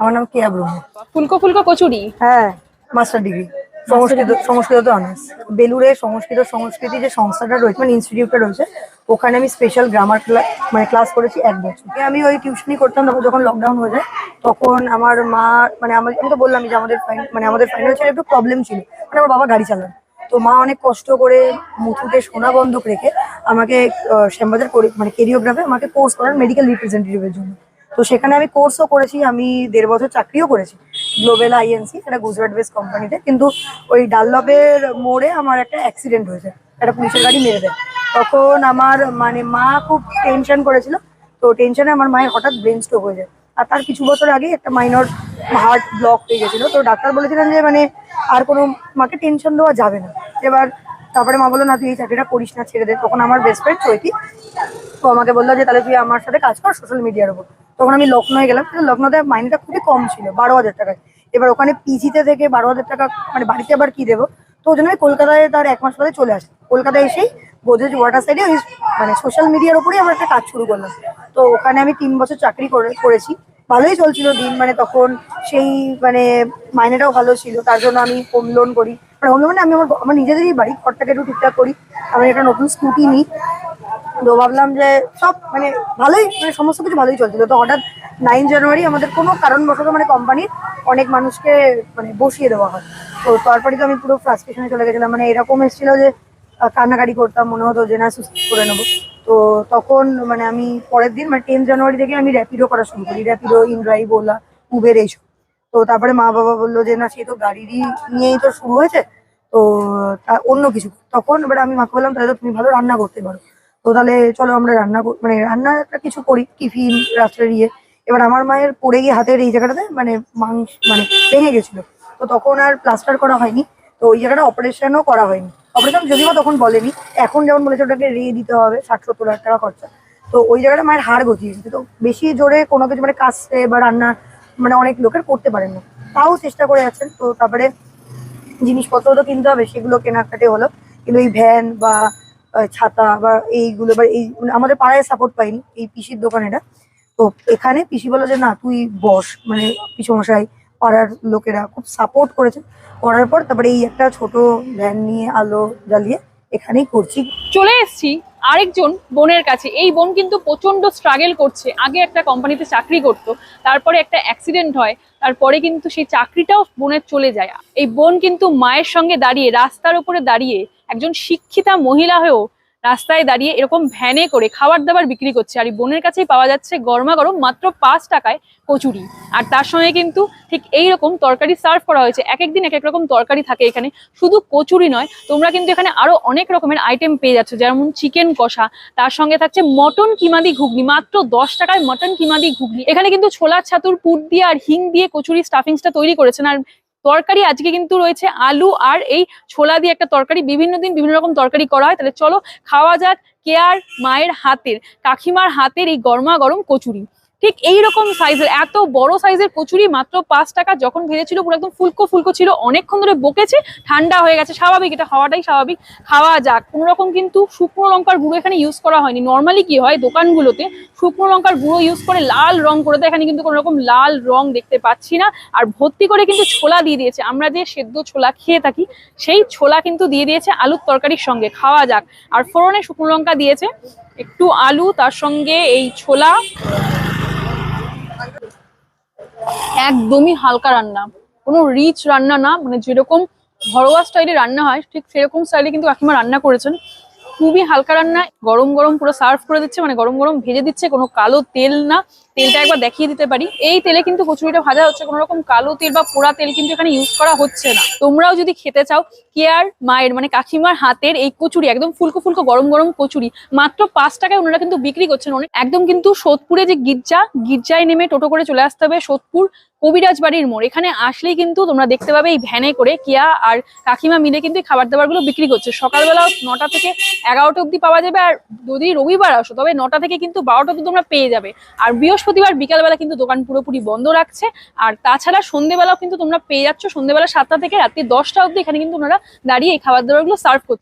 আমার নাম কেয়া ব্রহ্ম। ফুলকো ফুলকো কচুরি? হ্যাঁ master degree. Sanskrit Sanskrit honours. বেলুড়ে Sanskrit সংস্কৃতি যে সংস্থাটা রয়েছে মানে ইনস্টিটিউটটা রয়েছে ওখানে আমি স্পেশাল গ্রামার মানে ক্লাস করেছি এক বছর। আমি ওই টিউশনই করতাম তারপর যখন লকডাউন হয়ে যায় তখন আমার মা মানে আমার আমি তো বললাম যে আমাদের মানে আমাদের ফাইন্যান্সিয়াল একটু প্রবলেম ছিল মানে আমার বাবা গাড়ি চালান তো মা অনেক কষ্ট করে মুথুতে সোনা বন্ধক রেখে আমাকে শ্যামবাজার মানে কেরিওগ্রাফে আমাকে কোর্স করার মেডিকেল রিপ্রেজেন্টেটিভের জন্য। তো সেখানে আমি কোর্সও করেছি, আমি দেড় বছর চাকরিও করেছি গ্লোবেল আইএনসি এটা গুজরাট বেস কোম্পানিতে কিন্তু ওই ডাল্লবের মোড়ে আমার একটা অ্যাক্সিডেন্ট হয়েছে, একটা পুলিশের গাড়ি মেরে দেয়। তখন আমার মানে মা খুব টেনশন করেছিল, তো টেনশনে আমার মায়ের হঠাৎ ব্রেন স্ট্রোক হয়ে যায়। আর তার কিছু বছর আগে একটা মাইনর হার্ট ব্লক হয়ে গেছিল, তো ডাক্তার বলেছিলেন যে মানে আর কোনো মাকে টেনশন দেওয়া যাবে না। এবার তারপরে মা বলল, না, তুই এই চাকরিটা করিস না, ছেড়ে দে। তখন আমার বেস্ট ফ্রেন্ড চৈতি, তো আমাকে বলল যে, তাহলে তুই আমার সাথে কাজ কর সোশ্যাল মিডিয়ার উপর তখন আমি লখনৌয়ে গেলাম। লখনৌতে মাইনেটা খুবই কম ছিল, বারো হাজার টাকায়। এবার ওখানে পিজিতে থেকে বারো হাজার টাকা মানে বাড়িতে আবার কি দেবো? তো ওই জন্য আমি কলকাতায় তার এক মাস পরে চলে আসি কলকাতায় এসেই গোদরেজ ওয়াটার সাইডে ওই মানে সোশ্যাল মিডিয়ার উপরেই আমার একটা কাজ শুরু করলাম। তো ওখানে আমি তিন বছর চাকরি করে, করেছি। ভালোই চলছিল দিন মানে তখন সেই মানে মাইনেটাও ভালো ছিল। তার জন্য আমি হোম লোন করি। মানে হোম লোন মানে আমি আমার আমার নিজেদেরই বাড়ি, ঘরটাকে একটু ঠিকঠাক করি। আমি একটা নতুন স্কুটি নিই। তো ভাবলাম যে সব মানে ভালোই মানে সমস্ত কিছু ভালোই চলছিল। তো হঠাৎ নাইন জানুয়ারি আমাদের কোনো কারণবশত মানে কোম্পানির অনেক মানুষকে মানে বসিয়ে দেওয়া হয়। তো তারপরে তো আমি পুরো ফ্রাস্ট্রেশনে চলে গেছিলাম। মানে এরকম এসেছিল যে কান্নাকাটি করতাম, মনে হতো যে না, সুস্থ করে নেব। তো তখন মানে আমি পরের দিন মানে টেন জানুয়ারি থেকে আমি র্যাপিডো করা শুরু করি। র্যাপিডো ইনড্রাইভ ওলা উবের এইসব। তো তারপরে মা বাবা বলল যে, না, সে তো গাড়িরই নিয়েই তো শুরু হয়েছে। তো তা অন্য কিছু। তখন এবার আমি মাকে বললাম, তাহলে তো তুমি ভালো রান্না করতে পারো। তো তাহলে চলো আমরা রান্না মানে রান্নার একটা কিছু করি, টিফিন, রাত্রের ইয়ে। এবার আমার মায়ের পড়ে গিয়ে হাতের এই জায়গাটাতে মানে মাংস মানে ভেঙে গেছিল। তো তখন আর প্লাস্টার করা হয়নি। তো ওই জায়গাটা অপারেশনও করা হয়নি। অপারেশন যদিও তখন বলেনি। এখন যেমন বলেছে ওটাকে রে দিতে হবে, ষাট সত্তর লাখ টাকা খরচা। তো ওই জায়গাটা মায়ের হাড় গজিয়ে গেছে। তো বেশি জোরে কোনো কিছু মানে কাশতে বা রান্না মানে অনেক লোকের করতে পারেন না। তাও চেষ্টা করে আছেন। তো তারপরে জিনিসপত্র তো কিনতে হবে, সেগুলো কেনাকাটি হলো। কিন্তু এই ভ্যান বা ছাতা বা এইগুলো বা এই মানে আমাদের পাড়ায় সাপোর্ট পাইনি, এই পিসির দোকান এটা। তো এখানে পিসি বলল যে, না, তুই বস। মানে পিসমশাই, পাড়ার লোকেরা খুব সাপোর্ট করেছে। করার পর তারপরে এই একটা ছোট ভ্যান নিয়ে আলো জ্বালিয়ে এখানেই করছি। চলে এসেছি আরেকজন বোনের কাছে। এই বোন কিন্তু প্রচণ্ড স্ট্রাগল করছে। আগে একটা কোম্পানিতে চাকরি করত, তারপরে একটা অ্যাক্সিডেন্ট হয়, তারপরে কিন্তু সেই চাকরিটাও বোনের চলে যায়। এই বোন কিন্তু মায়ের সঙ্গে দাঁড়িয়ে, রাস্তার উপরে দাঁড়িয়ে একজন শিক্ষিতা মহিলা হয়েও রাস্তায় দাঁড়িয়ে এরকম ভ্যানে করে খাবার দাবার বিক্রি করছে। আর এই বোনের কাছেই পাওয়া যাচ্ছে গরমা গরম মাত্র পাঁচ টাকায় কচুরি। আর তার সঙ্গে কিন্তু ঠিক এই রকম তরকারি সার্ভ করা হয়েছে। এক একদিন এক এক রকম তরকারি থাকে এখানে। শুধু কচুরি নয়, তোমরা কিন্তু এখানে আরও অনেক রকমের আইটেম পেয়ে যাচ্ছ। যেমন চিকেন কষা, তার সঙ্গে থাকছে মটন কিমাদি ঘুগনি, মাত্র দশ টাকায় মটন কিমাদি ঘুগনি। এখানে কিন্তু ছোলার ছাতুর পুর দিয়ে আর হিং দিয়ে কচুরি স্টাফিংসটা তৈরি করেছেন। আর তরকারি আজকে কিন্তু রয়েছে আলু আর এই ছোলা দিয়ে একটা তরকারি। বিভিন্ন দিন বিভিন্ন রকম তরকারি করা হয়। তাহলে চলো খাওয়া যাক কেয়ার মায়ের হাতের, কাকিমার হাতের এই গরমা গরম কচুরি। ঠিক এই রকম সাইজের এত বড় সাইজের কচুরি মাত্র পাঁচ টাকা যখন ভেজেছিল, পুরো একদম ফুলকো ফুলকো ছিল, অনেকক্ষণ ধরে বকেছে, ঠান্ডা হয়ে গেছে, স্বাভাবিক, এটা হওয়াটাই স্বাভাবিক। খাওয়া যাক, কোনো রকম কিন্তু শুকনো লঙ্কার গুঁড়ো এখানে ইউজ করা হয়নি। নর্মালি কি হয়, দোকানগুলোতে শুকনো লঙ্কার গুঁড়ো ইউজ করে লাল রং করে দেয়, এখানে কিন্তু কোনো রকম লাল রং দেখতে পাচ্ছি না। আর ভর্তি করে কিন্তু ছোলা দিয়ে দিয়েছে। আমরা যে সেদ্ধ ছোলা খেয়ে থাকি, সেই ছোলা কিন্তু দিয়ে দিয়েছে আলুর তরকারির সঙ্গে। খাওয়া যাক। আর ফোড়নে শুকনো লঙ্কা দিয়েছে। একটু আলু, তার সঙ্গে এই ছোলা একদমই হালকা রান্না। কোনো রিচ রান্না না মানে যেরকম ঘরোয়া স্টাইলে রান্না হয়, ঠিক সেরকম স্টাইলে কিন্তু কাকিমা রান্না করেছেন। খুবই হালকা রান্না, গরম গরম পুরো সার্ভ করে দিচ্ছে মানে গরম গরম ভেজে দিচ্ছে, কোনো কালো তেল না তেলটা একবার দেখিয়ে দিতে পারি। এই তেলে কিন্তু কচুরিটা ভাজা হচ্ছে কোনো রকম কালো তেল বা পোড়া তেল কিন্তু এখানে ইউজ করা হচ্ছে না। তোমরাও যদি খেতে চাও, কেয়ার মায়ের মানে কাকিমার হাতের এই কচুরি, একদম ফুলকো ফুলকো গরম গরম কচুরি, মাত্র পাঁচ টাকায় ওনারা কিন্তু বিক্রি করছেন। অনেক একদম কিন্তু সোদপুরে যে গির্জা, গির্জায় নেমে টোটো করে চলে আসতে হবে সোদপুর কবিরাজ বাড়ির মোড়। এখানে আসলেই কিন্তু তোমরা দেখতে পাবে এই ভ্যানে করে কিয়া আর কাকিমা মিলে কিন্তু খাবার দাবারগুলো বিক্রি করছে। সকালবেলা নটা থেকে এগারোটা অবধি পাওয়া যাবে আর যদি রবিবার আসো, তবে নটা থেকে কিন্তু বারোটা অবধি তোমরা পেয়ে যাবে। আর বৃহস্পতিবার বিকালবেলা কিন্তু দোকান পুরোপুরি বন্ধ রাখছে। আর তাছাড়া সন্ধ্যেবেলাও কিন্তু তোমরা পেয়ে যাচ্ছ। সন্ধ্যেবেলা সাতটা থেকে রাত্রি দশটা অবধি এখানে কিন্তু ওনারা দাঁড়িয়ে এই খাবার দাবারগুলো সার্ভ করছে।